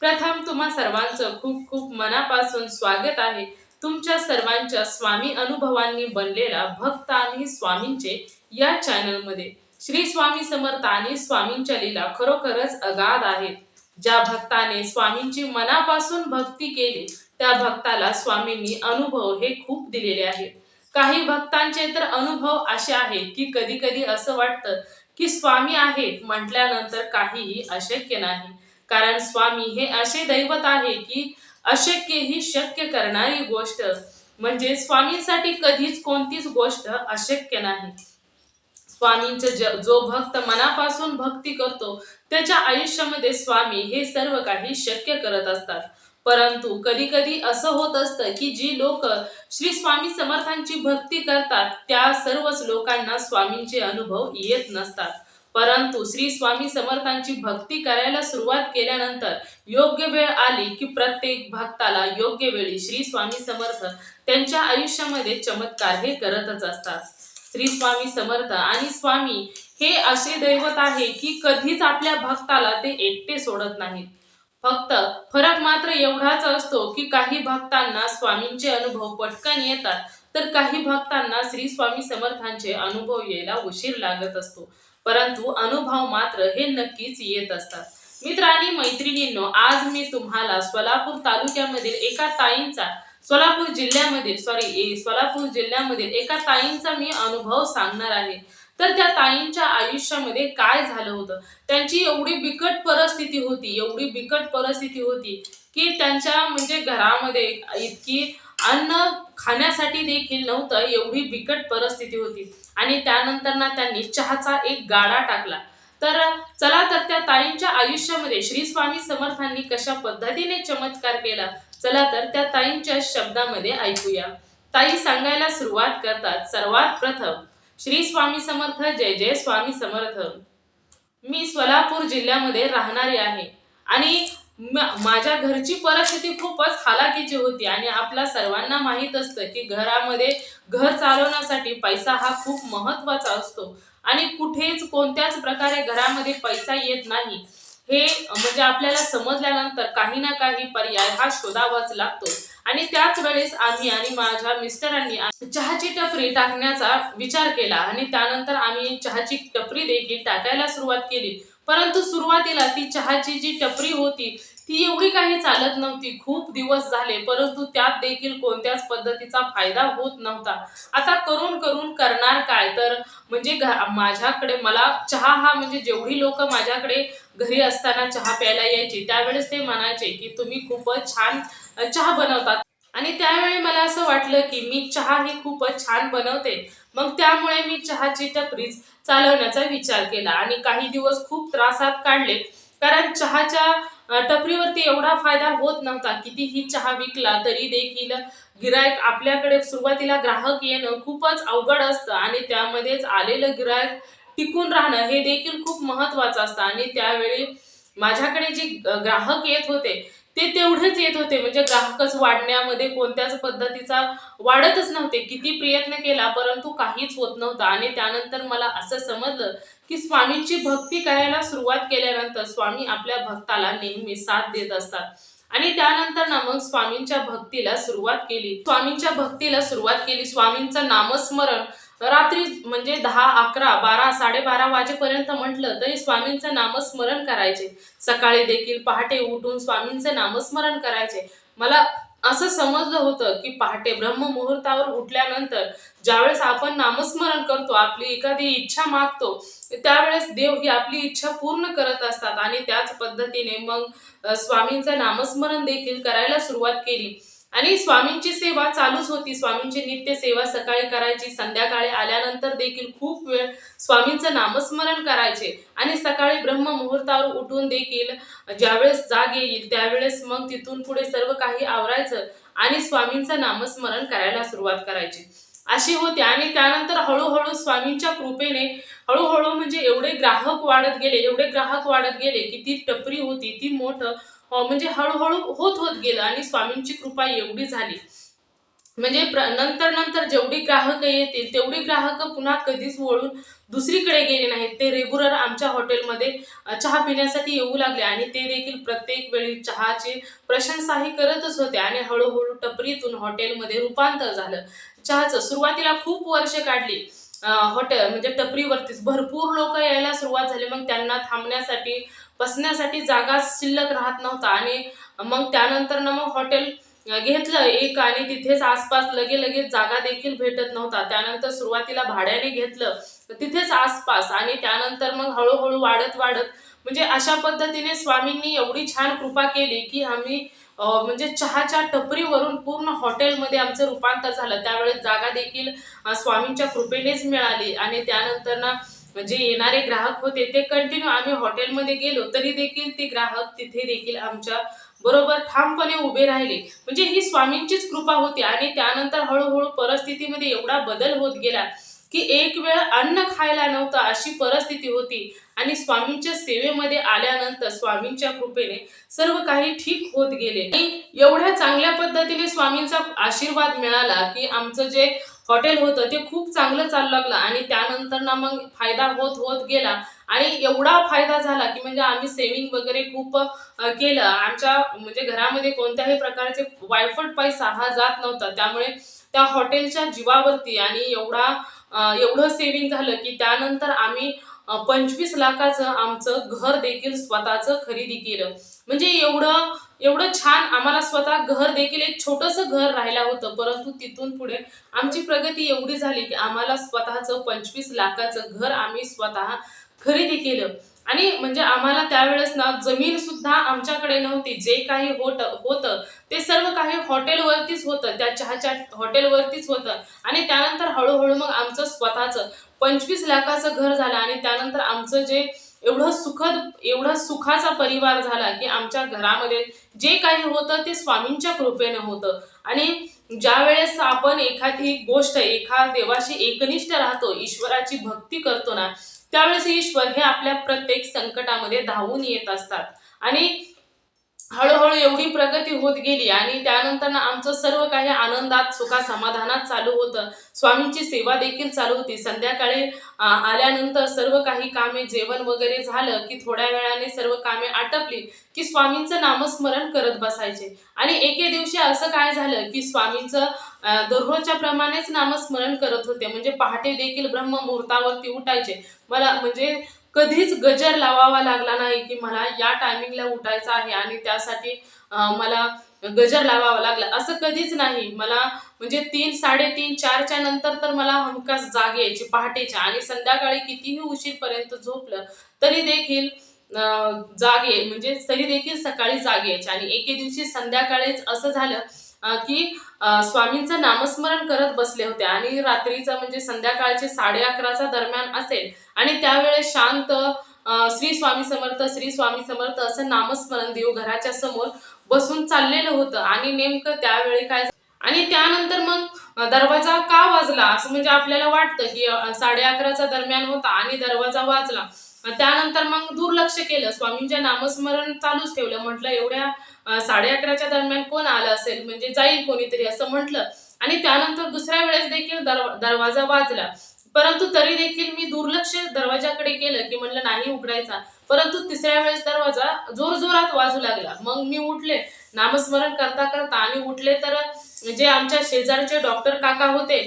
प्रथम तुम्हा सर्वांचं खूप खूप मनापासून स्वागत आहे. तुमच्या सर्वांच्या स्वामी अनुभवांनी बनलेला भक्त आणि स्वामींचे या चॅनलमध्ये. श्री स्वामी समर्थ आणि स्वामींच्या लीला खरोखरच अगाध आहेत. ज्या भक्ताने स्वामींची मनापासून भक्ती केली त्या भक्ताला स्वामींनी अनुभव हे खूप दिलेले आहेत. काही भक्तांचे तर अनुभव असे आहेत की कधी कधी असं वाटतं की स्वामी आहेत म्हटल्यानंतर काहीही अशक्य नाही. कारण स्वामी हे असे दैवत आहे की अशक्य ही शक्य करणारी गोष्ट. म्हणजे स्वामींसाठी कधीच कोणतीच गोष्ट अशक्य नाही. स्वामींचे जो भक्त मनापासून भक्ती करतो त्याच्या आयुष्यामध्ये स्वामी हे सर्व काही शक्य करत असतात. परंतु कधी कधी असं होत असतं की जी लोक श्री स्वामी समर्थांची भक्ती करतात त्या सर्वच लोकांना स्वामींचे अनुभव येत नसतात. परंतु श्री स्वामी समर्थांची भक्ती करायला सुरुवात केल्यानंतर योग्य वेळ आली की प्रत्येक भक्ताला योग्य वेळी श्री स्वामी समर्थ त्यांच्या आयुष्यामध्ये चमत्कार हे करतच असतात. श्री स्वामी समर्थ आणि स्वामी हे असे दैवत आहे की कधीच आपल्या भक्ताला ते एकटे सोडत नाहीत. फक्त फरक मात्र एवढाच असतो की काही भक्तांना स्वामींचे अनुभव पटकन येतात तर काही भक्तांना श्री स्वामी समर्थांचे अनुभव यायला उशीर लागत असतो. परंतु अनुभव मात्र हे नक्कीच येत असतात. मित्र आणि मैत्रिणींनो आज मी तुम्हाला सोलापूर तालुक्यामधील एका ताईंचा सोलापूर जिल्ह्यामधील सॉरी सोलापूर जिल्ह्यामधील एका ताईंचा मी अनुभव सांगणार आहे. तर त्या ताईंच्या आयुष्यामध्ये काय झालं होतं? त्यांची एवढी बिकट परिस्थिती होती एवढी बिकट परिस्थिती होती की त्यांच्या म्हणजे घरामध्ये इतकी अन्न खाण्यासाठी देखील नव्हतं एवढी बिकट परिस्थिती होती. आणि त्यानंतर ना त्यांनी चहाचा एक गाडा टाकला. तर चला तर त्या ताईंच्या आयुष्यामध्ये श्री स्वामी समर्थांनी कशा पद्धतीने चमत्कार केला? चला तर त्या ताईंच्या शब्दामध्ये ऐकूया. ताई सांगायला सुरुवात करतात. सर्वात प्रथम श्री स्वामी समर्थ जय जय स्वामी समर्थ. मी सोलापूर जिल्ह्यामध्ये राहणारी आहे आणि माझ्या घरची परिस्थिती खूपच हालाकीची होती आणि आपल्या सर्वांना माहीत असतं की घरामध्ये घर चालवण्यासाठी पैसा हा खूप महत्त्वाचा असतो. आणि कुठेच कोणत्याच प्रकारे घरामध्ये पैसा येत नाही. हे म्हणजे आपल्याला समजल्यानंतर काही ना काही पर्याय हा शोधावाच लागतो. आणि त्याच वेळेस आम्ही आणि माझ्या मिस्टरांनी चहाची टपरी टाकण्याचा विचार केला आणि त्यानंतर आम्ही चहाची टपरी देखील टाकायला सुरुवात केली. परंतु सुरुवातीला ती चहाची जी टपरी होती ती एवढी काही चालत नव्हती. खूप दिवस झाले परंतु त्यात देखील कोणत्याच पद्धतीचा फायदा होत नव्हता. आता करून करून करणार काय? तर म्हणजे घ- माझ्याकडे मला चहा हा म्हणजे जेवढी लोक माझ्याकडे घरी असताना चहा प्यायला यायची त्यावेळेस ते म्हणायचे की तुम्ही खूपच छान चहा बनवतात आणि त्यावेळी मला असं वाटलं की मी चहा ही खूपच छान बनवते. मग त्यामुळे मी चहाची टपरीच चालवण्याचा विचार केला आणि काही दिवस खूप त्रासात काढले. कारण चहाच्या टपरीवरती एवढा फायदा होत नव्हता. कितीही चहा विकला तरी देखील गिरायक आपल्याकडे सुरुवातीला ग्राहक येणं खूपच अवघड असतं आणि त्यामध्येच आलेलं गिरायक टिकून राहणं हे देखील खूप महत्वाचं असतं. आणि त्यावेळी माझ्याकडे जे ग्राहक येत होते ते तेवढेच येत होते. म्हणजे ग्राहकच वाढण्यामध्ये कोणत्याच पद्धतीचा वाढतच नव्हते. किती प्रयत्न केला परंतु काहीच होत नव्हतं. आणि त्यानंतर मला असं समजलं की स्वामींची भक्ती करायला सुरुवात केल्यानंतर स्वामी आपल्या भक्ताला नेहमी साथ देत असतात. आणि त्यानंतर ना मग स्वामींच्या भक्तीला सुरुवात केली. स्वामींच्या भक्तीला सुरुवात केली. स्वामींचं नामस्मरण रात्री म्हणजे दहा अकरा बारा साडेबारा वाजेपर्यंत म्हटलं तरी स्वामींचं नामस्मरण करायचे. सकाळी देखील पहाटे उठून स्वामींचं नामस्मरण करायचे. मला असं समजलं होतं की पहाटे ब्रह्म मुहूर्तावर उठल्यानंतर ज्यावेळेस आपण नामस्मरण करतो आपली एखादी इच्छा मागतो त्यावेळेस देव ही आपली इच्छा पूर्ण करत असतात. आणि त्याच पद्धतीने मग स्वामींचं नामस्मरण देखील करायला सुरुवात केली. आणि स्वामींची सेवा चालूच होती. स्वामींची नित्य सेवा सकाळी करायची संध्याकाळी आल्यानंतर देखील खूप वेळ स्वामींचं नामस्मरण करायचे. आणि सकाळी ब्रह्म मुहूर्तावर उठून देखील ज्यावेळेस जाग येईल त्यावेळेस मग तिथून पुढे सर्व काही आवरायचं आणि स्वामींचं नामस्मरण करायला सुरुवात करायची. अशी होती आणि त्यानंतर हळूहळू स्वामींच्या कृपेने हळूहळू म्हणजे एवढे ग्राहक वाढत गेले एवढे ग्राहक वाढत गेले की ती टपरी होती ती मोठं म्हणजे हळूहळू होत होत गेलं आणि स्वामींची कृपा एवढी झाली. म्हणजे प्र नंतर नंतर जेवढी ग्राहक येतील तेवढी ग्राहक पुन्हा कधीच वळून दुसरीकडे गेले नाहीत. ते रेग्युलर आमच्या हॉटेलमध्ये चहा पिण्यासाठी येऊ लागले आणि ते देखील प्रत्येक वेळी चहाची प्रशंसाही करतच होते आणि हळूहळू टपरीतून हॉटेलमध्ये रूपांतर झालं. चहाचं सुरुवातीला खूप वर्ष काढली. हॉटेल म्हणजे टपरीवरतीच. भरपूर लोक यायला सुरुवात झाली. मग त्यांना थांबण्यासाठी बसण्यासाठी जागा शिल्लक राहत नव्हता आणि मग त्यानंतर ना मग हॉटेल घेतलं एक आणि तिथेच आसपास लगे लगेच जागा देखील भेटत नव्हता. त्यानंतर सुरुवातीला भाड्याने घेतलं तर तिथेच आसपास आणि त्यानंतर मग हळूहळू वाढत वाढत म्हणजे अशा पद्धतीने स्वामींनी एवढी छान कृपा केली की आम्ही म्हणजे चहाच्या टपरीवरून पूर्ण हॉटेलमध्ये आमचं रूपांतर झालं. त्यावेळेस जागा देखील स्वामींच्या कृपेनेच मिळाली आणि त्यानंतर ना जे येणारे ग्राहक होते ते कंटिन्यू आम्ही हॉटेलमध्ये गेलो तरी देखील ते ग्राहक तिथे देखील आमच्या बरोबर ठामपणे उभे राहिले. म्हणजे ही स्वामींचीच कृपा होती आणि त्यानंतर हळूहळू परिस्थितीमध्ये एवढा बदल होत गेला की एक वेळ अन्न खायला नव्हतं अशी परिस्थिती होती. आणि स्वामींच्या सेवेमध्ये आल्यानंतर स्वामींच्या कृपेने सर्व काही ठीक होत गेले. आणि एवढ्या चांगल्या पद्धतीने स्वामींचा आशीर्वाद मिळाला की आमचं जे हॉटेल होतं ते खूप चांगलं चालू लागलं. आणि त्यानंतर ना मग फायदा होत होत गेला. आणि एवढा फायदा झाला की म्हणजे आम्ही सेविंग वगैरे खूप केलं. आमच्या म्हणजे घरामध्ये कोणत्याही प्रकारचे वायफट पैसा हा जात नव्हता. त्यामुळे त्या हॉटेलच्या जीवावरती आणि एवढा एवढं सेविंग झालं की त्यानंतर आम्ही पंचवीस लाखाचं आमचं घर देखील स्वतःचं खरेदी केलं. म्हणजे एवढं एवढं छान आम्हाला स्वतः घर देखील एक छोटंसं घर राहिलं होतं. परंतु तिथून पुढे आमची प्रगती एवढी झाली की आम्हाला स्वतःचं पंचवीस लाखाचं घर आम्ही स्वतः खरेदी केलं. आणि म्हणजे आम्हाला त्यावेळेस ना जमीन सुद्धा आमच्याकडे नव्हती. जे काही होत होतं ते सर्व काही हॉटेलवरतीच होतं. त्या चहाच्या हॉटेलवरतीच होतं. आणि त्यानंतर हळूहळू मग आमचं स्वतःचं पंचवीस लाखाचं घर झालं. आणि त्यानंतर आमचं जे एवढं सुखद एवढा सुखाचा परिवार झाला की आमच्या घरामध्ये जे काही होतं ते स्वामींच्या कृपेनं होतं. आणि ज्या वेळेस आपण एखादी गोष्ट एका देवाशी एकनिष्ठ राहतो ईश्वराची भक्ती करतो ना त्यावेळेस ईश्वर हे आपल्या प्रत्येक संकटामध्ये धावून येत असतात. आणि हळूहळू एवढी प्रगती होत गेली आणि त्यानंतर ना आमचं सर्व काही आनंदात सुखा समाधानात चालू होतं. स्वामींची सेवा देखील चालू होती. संध्याकाळी आल्यानंतर सर्व काही कामे जेवण वगैरे झालं की थोड्या वेळाने सर्व कामे आटपली की स्वामींचं नामस्मरण करत बसायचे. आणि एके दिवशी असं काय झालं की स्वामींचं दररोजच्या प्रमाणेच नामस्मरण करत होते. म्हणजे पहाटे देखील ब्रह्म मुहूर्तावरती उठायचे. मला म्हणजे कधीच गजर लावावा लागला नाही की मला या टायमिंगला उठायचं आहे आणि त्यासाठी मला गजर लावावा लागला. असं कधीच नाही. मला म्हणजे तीन साडेतीन चारच्या नंतर तर मला हमखास जाग यायची पहाटेच्या. आणि संध्याकाळी कितीही उशीरपर्यंत झोपलं तरी देखील जागे जाग म्हणजे तरी देखील सकाळी जाग यायची. आणि एके दिवशी संध्याकाळीच असं झालं की स्वामींचं नामस्मरण करत बसले होते. आणि रात्रीचा म्हणजे संध्याकाळचे साडे अकराचा दरम्यान असेल. आणि त्यावेळेस शांत श्री स्वामी समर्थ श्री स्वामी समर्थ असं नामस्मरण देऊ घराच्या समोर बसून चाललेलं होतं. आणि नेमकं त्यावेळी काय आणि त्यानंतर मग दरवाजा का वाजला? असं म्हणजे आपल्याला वाटतं की साडे अकराचा दरम्यान होता आणि दरवाजा वाजला. त्यानंतर मग दुर्लक्ष केलं. स्वामींच्या नामस्मरण चालूच ठेवलं. म्हटलं एवढ्या साडे अकराच्या दरम्यान कोण आलं असेल? म्हणजे जाईल कोणीतरी असं म्हटलं. आणि त्यानंतर दुसऱ्या वेळेस देखील दर दरवाजा वाजला. परंतु तरी देखील मी दुर्लक्ष दरवाजाकडे केलं की म्हणलं नाही उघडायचा. परंतु तिसऱ्या वेळेस दरवाजा जोरजोरात वाजू लागला. मग मी उठले. नामस्मरण करता करता आणि उठले तर जे आमच्या शेजारचे डॉक्टर काका होते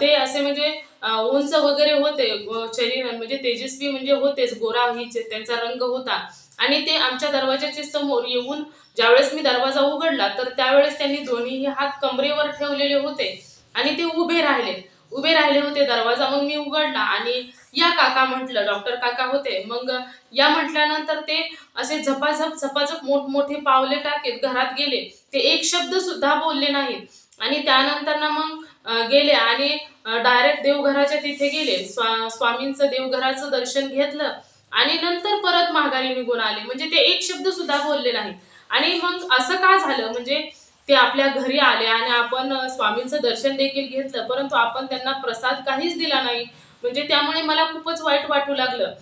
ते असे म्हणजे उंच वगैरे होते शरीर म्हणजे तेजस्वी म्हणजे होतेच गोरा ही त्यांचा रंग होता. आणि ते आमच्या दरवाजाच्या समोर येऊन ज्यावेळेस मी दरवाजा उघडला तर त्यावेळेस त्यांनी दोन्ही हात कमरेवर ठेवलेले होते आणि ते उभे राहिले. उभे राहिले होते दरवाजा मग मी उघडला आणि या काका म्हटलं डॉक्टर काका होते. मग या म्हटल्यानंतर ते असे झपाझप झपाझप मोठमोठे पावले टाकेत घरात गेले. ते एक शब्द सुद्धा बोलले नाहीत. आणि त्यानंतर ना मग गेले आणि डायरेक्ट देवघराच्या तिथे गेले. स्वा स्वामींचं देवघराचं दर्शन घेतलं आणि नंतर परत माघारी निघून आले. म्हणजे ते एक शब्द सुद्धा बोलले नाही आणि मग असं का झालं? म्हणजे ते आपल्या घरी आले आणि आपण स्वामींचं दर्शन देखील घेतलं परंतु आपण त्यांना प्रसाद काहीच दिला नाही. म्हणजे त्यामुळे मला खूपच वाईट वाटू लागलं.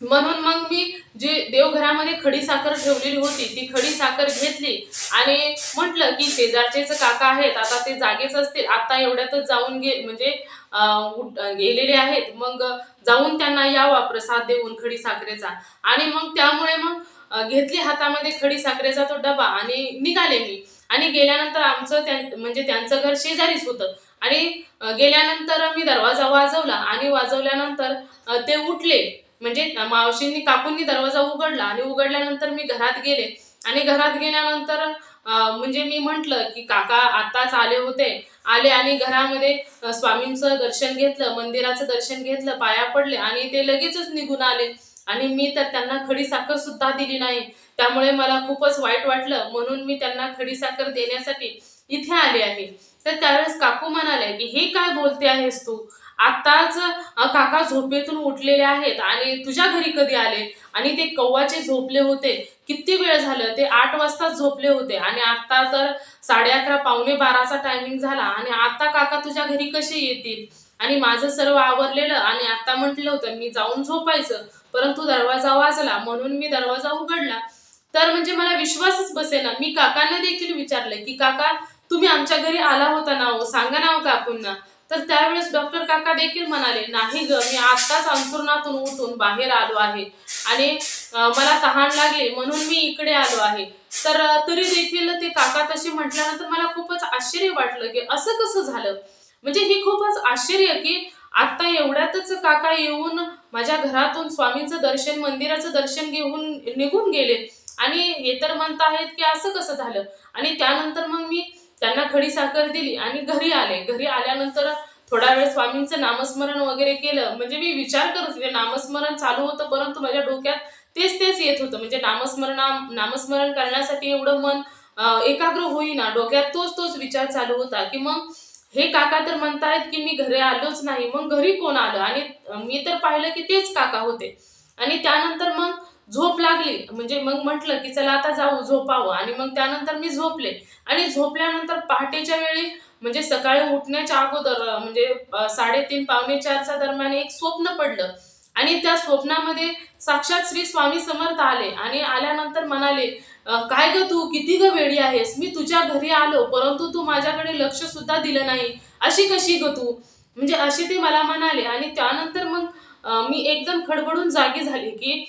म्हणून मग मी जे देवघरामध्ये खडी साखर ठेवलेली होती ती खडी साखर घेतली आणि म्हटलं की शेजारचेच काका आहेत आता ते जागेच असतील. आता एवढ्यातच जाऊन गे म्हणजे उठ- गेलेले आहेत. मग जाऊन त्यांना यावा प्रसाद देऊन खडी साखरेचा. आणि मग त्यामुळे मग घेतली हातामध्ये खडी साखरेचा तो डबा आणि निघाले मी. आणि गेल्यानंतर आमचं त्या म्हणजे त्यांचं घर शेजारीच होतं. आणि गेल्यानंतर मी दरवाजा वाजवला आणि वाजवल्यानंतर ते उठले. म्हणजे मावशींनी काकूंनी दरवाजा उघडला आणि उघडल्यानंतर मी घरात गेले. आणि घरात गेल्यानंतर म्हणजे मी म्हंटल की काका आताच आले होते. आले आणि घरामध्ये स्वामींचं दर्शन घेतलं मंदिराचं दर्शन घेतलं पाया पडले आणि ते लगेचच निघून आले. आणि मी तर त्यांना खडी साखर सुद्धा दिली नाही. त्यामुळे मला खूपच वाईट वाटलं. म्हणून मी त्यांना खडी साखर देण्यासाठी इथे आले आहे. तर त्यावेळेस काकू म्हणाले की हे काय बोलते आहेस तू? आताच काका झोपेतून उठलेले आहेत आणि तुझ्या घरी कधी आले? आणि ते कव्वाचे झोपले होते. किती वेळ झालं? ते आठ वाजता झोपले होते. आणि आता तर साडे अकरा पावणे बाराचा टायमिंग झाला. आणि आता काका तुझ्या घरी कसे येतील? आणि माझं सर्व आवरलेलं आणि आता म्हटलं होतं मी जाऊन झोपायचं. परंतु दरवाजा वाजला. म्हणून मी दरवाजा उघडला. तर म्हणजे मला विश्वासच बसेना. मी काकांना देखील विचारलं की काका तुम्ही आमच्या घरी आला होता ना हो? सांगा ना हो काकूंना. तर त्यावेळेस डॉक्टर काका देखील म्हणाले नाही ग मी आत्ताच अंथरुणातून उठून बाहेर आलो आहे आणि मला तहान लागली म्हणून मी इकडे आलो आहे. तर तरी देखील ते काका तसे म्हटल्यानंतर मला खूपच आश्चर्य वाटलं की असं कसं झालं? म्हणजे ही खूपच आश्चर्य की आता एवढ्यातच काका येऊन माझ्या घरातून स्वामींचं दर्शन मंदिराचं दर्शन घेऊन निघून गेले. आणि हे तर म्हणत आहेत की असं कसं झालं? आणि त्यानंतर मग मी त्यांना खडी साखर दिली आणि घरी आले. घरी आल्यानंतर थोडा वेळ स्वामींचं नामस्मरण वगैरे केलं. म्हणजे मी विचार करत होते नामस्मरण चालू होतं परंतु माझ्या डोक्यात तेच तेच येत होतं. म्हणजे नामस्मरणा नामस्मरण करण्यासाठी एवढं मन एकाग्र होईना. डोक्यात तोच तोच विचार चालू होता की मग हे काका तर म्हणतायत की मी घरी आलोच नाही. मग घरी कोण आलं? आणि मी तर पाहिलं की तेच काका होते. आणि त्यानंतर मग झोप लागली. म्हणजे मग म्हटलं की चला आता जाऊ झोपावं. आणि मग त्यानंतर मी झोपले. आणि झोपल्यानंतर पहाटेच्या वेळी म्हणजे सकाळी उठण्याच्या अगोदर म्हणजे साडेतीन पावणे चारच्या दरम्यान एक स्वप्न पडलं. आणि त्या स्वप्नामध्ये साक्षात श्री स्वामी समर्थ आले आणि आल्यानंतर म्हणाले काय ग तू? किती ग वेळी आहेस? मी तुझ्या घरी आलो परंतु तू माझ्याकडे लक्ष सुद्धा दिलं नाही. अशी कशी ग तू? म्हणजे असे ते मला म्हणाले. आणि त्यानंतर मग मी एकदम खडबडून जागी झाली की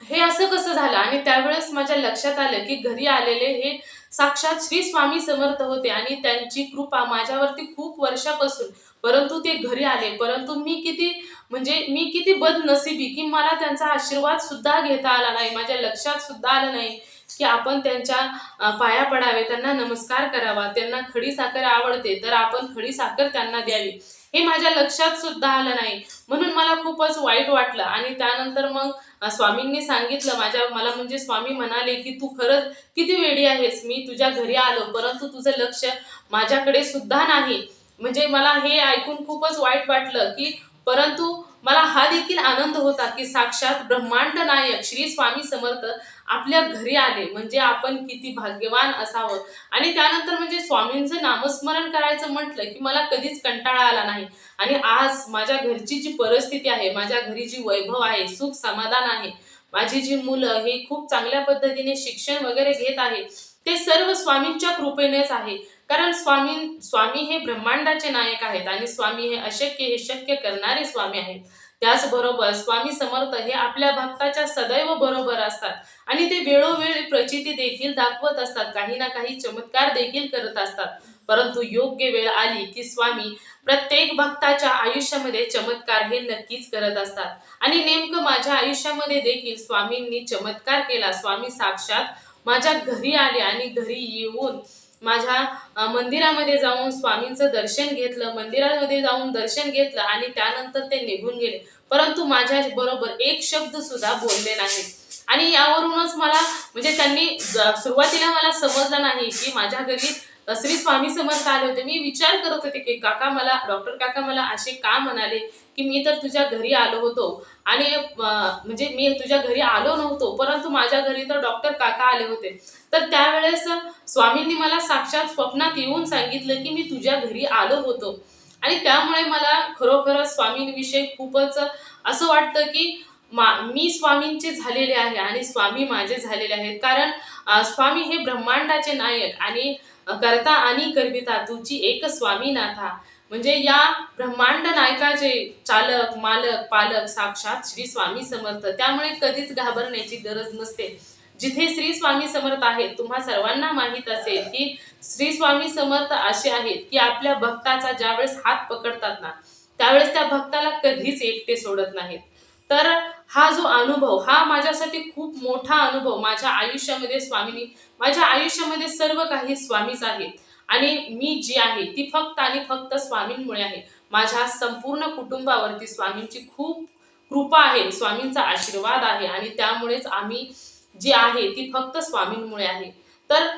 हे असं कसं झालं? आणि त्यावेळेस माझ्या लक्षात आलं की घरी आलेले हे साक्षात श्री स्वामी समर्थ होते आणि त्यांची कृपा माझ्यावरती खूप वर्षापासून. परंतु ते घरी आले. परंतु मी किती म्हणजे मी किती बदनसिबी की मला त्यांचा आशीर्वाद सुद्धा घेता आला नाही. माझ्या लक्षात सुद्धा आलं नाही की आपण त्यांच्या पाया पडावे त्यांना नमस्कार करावा त्यांना खडी साखर आवडते तर आपण खडी साखर त्यांना द्यावी. हे माझ्या लक्षात सुद्धा आलं नाही. म्हणून मला खूपच वाईट वाटलं. आणि त्यानंतर मग स्वामींनी सांगितलं माझ्या मला म्हणजे स्वामी म्हणाले की तू खरंच किती वेडी आहेस. मी तुझ्या घरी आलो परंतु तुझं लक्ष माझ्याकडे सुद्धा नाही. म्हणजे मला हे ऐकून खूपच वाईट वाटलं की परंतु मला हा देखील आनंद होता की साक्षात ब्रह्मांड नायक श्री स्वामी समर्थ आपल्या घरी आले. म्हणजे आपण किती भाग्यवान असावं. आणि त्यानंतर म्हणजे स्वामींचं नामस्मरण करायचं म्हटलं की मला कधीच कंटाळा आला नाही. आणि आज माझ्या घरची जी परिस्थिती आहे माझ्या घरी जी वैभव आहे सुख समाधान आहे माझी जी मुलं हे खूप चांगल्या पद्धतीने शिक्षण वगैरे घेत आहे ते सर्व स्वामींच्या कृपेनेच आहे. कारण स्वामी स्वामी हे ब्रह्मांडाचे नायक आहेत आणि स्वामी हे अशक्य हे शक्य करणारे स्वामी आहेत. त्याचबरोबर स्वामी समर्थ हे आपल्या भक्ताच्या सदैव बरोबर असतात आणि ते वेळोवेळी प्रचिती देखील दाखवत असतात. काही ना काही चमत्कार देखील करत असतात. परंतु योग्य वेळ आली की स्वामी प्रत्येक भक्ताच्या आयुष्यामध्ये चमत्कार हे नक्कीच करत असतात. आणि नेमकं माझ्या आयुष्यामध्ये देखील स्वामींनी चमत्कार केला. स्वामी साक्षात माझ्या घरी आले आणि घरी येऊन माझ्या मंदिरामध्ये जाऊन स्वामींचं दर्शन घेतलं मंदिरामध्ये जाऊन दर्शन घेतलं आणि त्यानंतर ते निघून गेले. परंतु माझ्या बरोबर एक शब्द सुद्धा बोलले नाही आणि यावरूनच मला म्हणजे त्यांनी सुरुवातीला मला समजलं नाही की माझ्या घरी श्री स्वामी समर्थ आले होते. मी विचार करत होते की काका मला डॉक्टर काका मला असे का म्हणाले? की मी तर तुझ्या घरी आलो होतो. आणि म्हणजे मी तुझ्या घरी आलो नव्हतो परंतु माझ्या घरी तर डॉक्टर काका आले होते. तर त्यावेळेस स्वामींनी मला साक्षात स्वप्नात येऊन सांगितलं की मी तुझ्या घरी आलो होतो. आणि त्यामुळे मला खरोखरच स्वामींविषयी खूपच असं वाटतं की मा मी स्वामींचे झालेले आहे आणि स्वामी माझे झालेले आहेत. कारण स्वामी हे ब्रह्मांडाचे नायक आणि करता आणि करविता तुझी एक स्वामीनाथा. म्हणजे या ब्रह्मांड नायकाचे चालक मालक पालक साक्षात श्री स्वामी समर्थ. त्यामुळे कधीच घाबरण्याची गरज नसते. जिथे श्री स्वामी समर्थ आहेत तुम्हा सर्वांना माहीत असेल की श्री स्वामी समर्थ असे आहेत की आपल्या भक्ताचा ज्यावेळेस हात पकडतात ना त्यावेळेस त्या भक्ताला कधीच एकटे सोडत नाहीत. तर हा जो अनुभव हा माझ्यासाठी खूप मोठा अनुभव माझ्या आयुष्यामध्ये स्वामीनी माझ्या आयुष्यामध्ये सर्व काही स्वामीच आहेत. आणि मी जी आहे ती फक्त आणि फक्त स्वामींमुळे आहे. माझ्या संपूर्ण कुटुंबावरती स्वामींची खूप कृपा आहे स्वामींचा आशीर्वाद आहे आणि त्यामुळेच आम्ही जी आहे ती फक्त स्वामींमुळे आहे. तर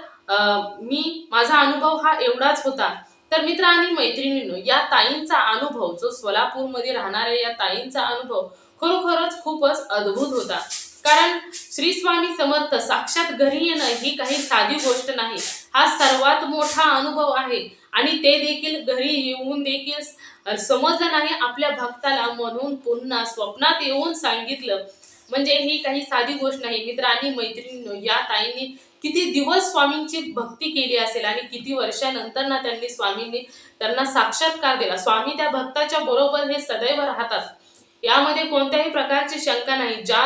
मी माझा अनुभव हा एवढाच होता. तर मित्र आणि मैत्रिणींनो या ताईंचा अनुभव जो सोलापूरमध्ये राहणाऱ्या या ताईंचा अनुभव खरोखरच खूपच अद्भुत होता. कारण श्री स्वामी समर्थ साक्षात घरी येणं ही काही साधी गोष्ट नाही. हा सर्वात मोठा अनुभव आहे. आणि ते देखील घरी येऊन देखील समजलं नाही आपल्या भक्ताला म्हणून पुन्हा स्वप्नात येऊन सांगितलं. म्हणजे ही काही साधी गोष्ट नाही. मित्र आणि या ताईंनी किती दिवस स्वामींची भक्ती केली असेल आणि किती वर्षानंतर ना त्यांनी स्वामींनी त्यांना साक्षात्कार दिला. स्वामी त्या भक्ताच्या बरोबर हे सदैव राहतात. यामध्ये कोणत्याही प्रकारची शंका नाही. ज्या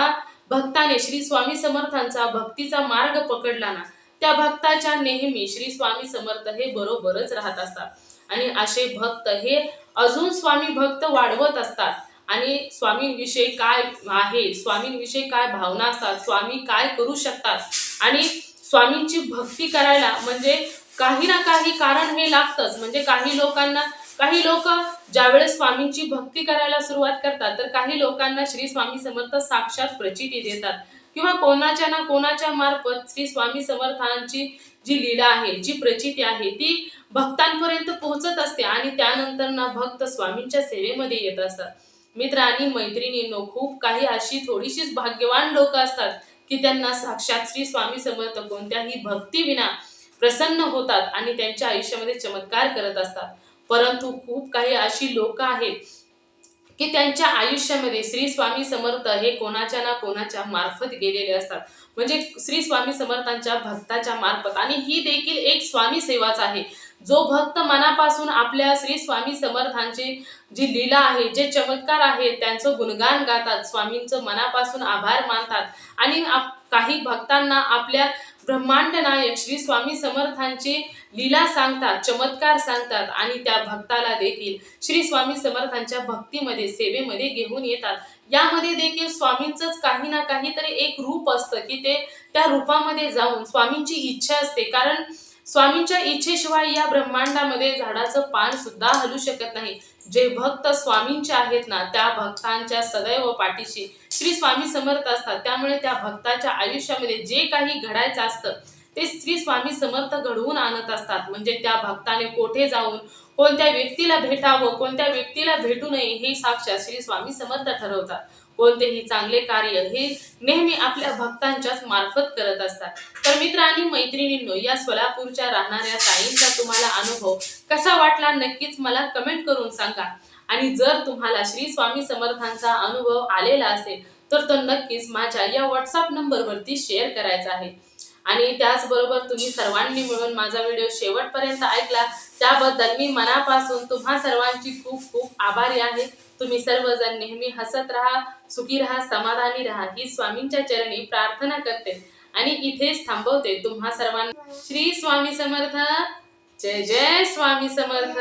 भक्ताने श्री स्वामी समर्थांचा भक्तीचा मार्ग पकडला ना त्या भक्ताच्या नेहमी श्री स्वामी समर्थ हे बरोबरच राहत असतात. आणि असे भक्त हे अजून स्वामी भक्त वाढवत असतात. आणि स्वामींविषयी काय आहे स्वामींविषयी काय भावना असतात स्वामी काय करू शकतात? आणि स्वामींची भक्ती करायला म्हणजे काही ना काही कारण हे लागतंच. म्हणजे काही लोकांना काही लोक ज्यावेळेस स्वामींची भक्ती करायला सुरुवात करतात तर काही लोकांना श्री स्वामी समर्थ साक्षात प्रचिती देतात. किंवा कोणाच्या ना कोणाच्या मार्फत श्री स्वामी समर्थांची जी लीला आहे जी प्रचिती आहे ती भक्तांपर्यंत पोहोचत असते आणि त्यानंतर ना भक्त स्वामींच्या सेवेमध्ये येत असतात. मित्र आणि मैत्रिणींनो खूप काही अशी थोडीशीच भाग्यवान लोक असतात की त्यांना साक्षात श्री स्वामी समर्थ कोणत्याही भक्तीविना प्रसन्न होतात आणि त्यांच्या आयुष्यामध्ये चमत्कार करत असतात. परंतु खूप काही अशी लोक आहेत की त्यांच्या आयुष्यामध्ये श्री स्वामी समर्थ हे कोणाच्या ना कोणाच्या मार्फत गेलेले असतात. म्हणजे श्री स्वामी समर्थांच्या भक्ताच्या मार्फत. आणि ही देखील एक स्वामी सेवाच आहे. जो भक्त मनापासून आपल्या श्री स्वामी समर्थांची जी लीला आहे जे चमत्कार आहे त्यांचं गुणगान गातात स्वामींचं मनापासून आभार मानतात. आणि आप- काही भक्तांना आपल्या ब्रह्मांड नायक श्री स्वामी समर्थांची लीला सांगतात चमत्कार सांगतात आणि त्या भक्ताला देखील श्री स्वामी समर्थांच्या भक्तीमध्ये सेवेमध्ये घेऊन येतात. यामध्ये देखील स्वामींचंच काही ना काहीतरी एक रूप असतं की ते त्या रूपामध्ये जाऊन स्वामींची इच्छा असते. कारण स्वामींच्या इच्छेशिवाय या ब्रह्मांडामध्ये झाडाचं पान सुद्धा हलू शकत नाही. जे भक्त स्वामींचे आहेत ना त्या भक्तांच्या सदैव पाठीशी श्री स्वामी समर्थ असतात. त्यामुळे त्या भक्ताच्या आयुष्यामध्ये जे काही घडायचं असतं ते श्री स्वामी समर्थ घडवून आणत असतात. म्हणजे त्या भक्ताने कोठे जाऊन कोणत्या व्यक्तीला भेटावं कोणत्या व्यक्तीला भेटू नये हे साक्षात श्री स्वामी समर्थ ठरवतात. कोणतेही चांगले कार्य हे नेहमी आपल्या भक्तांच्याच मार्फत करत असतात. तर मित्र आणि मैत्रिणींनो या सोलापूरच्या राहणाऱ्या ताईंचा तुम्हाला अनुभव कसा वाटला नक्कीच मला कमेंट करून सांगा. आणि जर तुम्हाला श्री स्वामी समर्थांचा अनुभव आलेला असेल तर तो नक्कीच माझ्या या व्हॉट्सअप नंबरवरती शेअर करायचा आहे. आणि त्याचबरोबर तुम्ही सर्वांनी मिळून माझा व्हिडिओ शेवटपर्यंत ऐकला त्याबद्दल मी मनापासून तुम्हा सर्वांची खूप खूप आभारी आहे. तुम्ही सर्वजण नेहमी हसत राहा सुखी राहा समाधानी राहा. ही स्वामींच्या चरणी प्रार्थना करते आणि इथेच थांबवते तुम्हा सर्वांना. श्री स्वामी समर्थ. जय जय स्वामी समर्थ.